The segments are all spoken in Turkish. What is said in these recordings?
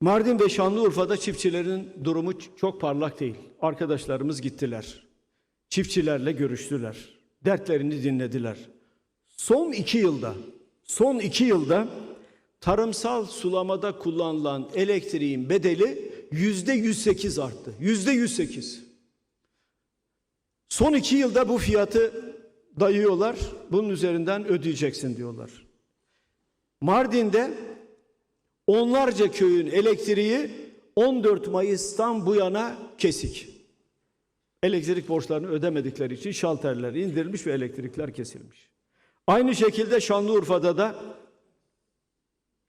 Mardin ve Şanlıurfa'da çiftçilerin durumu çok parlak değil. Arkadaşlarımız gittiler. Çiftçilerle görüştüler. Dertlerini dinlediler. Son iki yılda, son iki yılda tarımsal sulamada kullanılan elektriğin bedeli yüzde 108 arttı. Yüzde 108. Son iki yılda bu fiyatı dayıyorlar. Bunun üzerinden ödeyeceksin diyorlar. Mardin'de onlarca köyün elektriği 14 Mayıs'tan bu yana kesik. Elektrik borçlarını ödemedikleri için şalterler indirilmiş ve elektrikler kesilmiş. Aynı şekilde Şanlıurfa'da da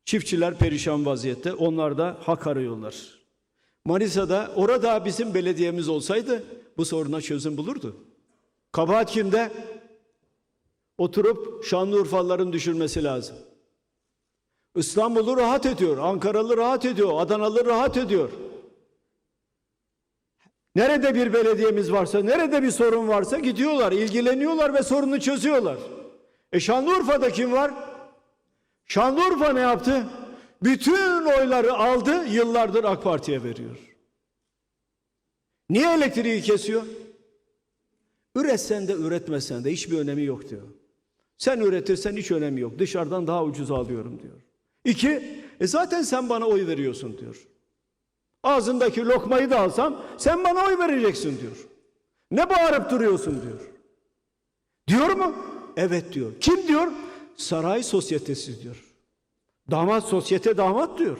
çiftçiler perişan vaziyette. Onlar da hak arıyorlar. Manisa'da orada bizim belediyemiz olsaydı bu soruna çözüm bulurdu. Kabahat kimde? Oturup Şanlıurfalıların düşürmesi lazım. İstanbul'u rahat ediyor, Ankaralı rahat ediyor, Adanalı rahat ediyor. Nerede bir belediyemiz varsa, nerede bir sorun varsa gidiyorlar, ilgileniyorlar ve sorunu çözüyorlar. E Şanlıurfa'da kim var? Şanlıurfa ne yaptı? Bütün oyları aldı, yıllardır AK Parti'ye veriyor. Niye elektriği kesiyor? Üretsen de üretmesen de hiçbir önemi yok diyor. Sen üretirsen hiç önemi yok. Dışarıdan daha ucuz alıyorum diyor. İki, e zaten sen bana oy veriyorsun diyor. Ağzındaki lokmayı da alsam sen bana oy vereceksin diyor. Ne bağırıp duruyorsun diyor. Diyor mu? Evet diyor. Kim diyor? Saray sosyetesi diyor. Damat sosyete damat diyor.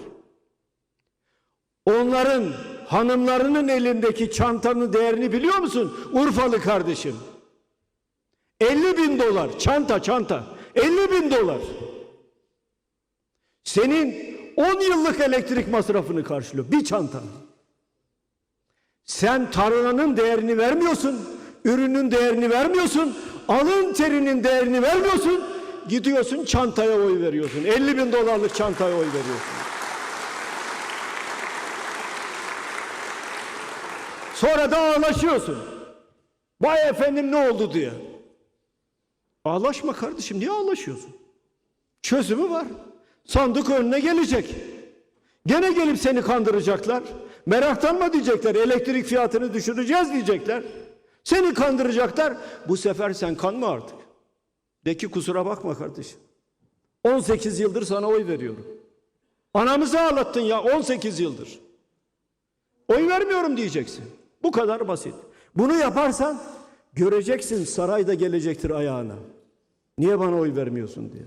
Onların hanımlarının elindeki çantanın değerini biliyor musun? Urfalı kardeşim. 50 bin dolar çanta çanta 50 bin dolar. Senin 10 yıllık elektrik masrafını karşılıyor bir çanta. Sen tarlanın değerini vermiyorsun, ürünün değerini vermiyorsun, alın terinin değerini vermiyorsun, gidiyorsun çantaya oy veriyorsun. 50 bin dolarlık çantaya oy veriyorsun. Sonra da ağlaşıyorsun. Vay efendim ne oldu diye. Ağlaşma kardeşim niye ağlaşıyorsun? Çözümü var. Sandık önüne gelecek. Gene gelip seni kandıracaklar. Meraktan mı diyecekler? Elektrik fiyatını düşüreceğiz diyecekler. Seni kandıracaklar. Bu sefer sen kanma artık. De ki kusura bakma kardeşim. 18 yıldır sana oy veriyorum. Anamızı ağlattın ya 18 yıldır. Oy vermiyorum diyeceksin. Bu kadar basit. Bunu yaparsan göreceksin saray da gelecektir ayağına. Niye bana oy vermiyorsun diye.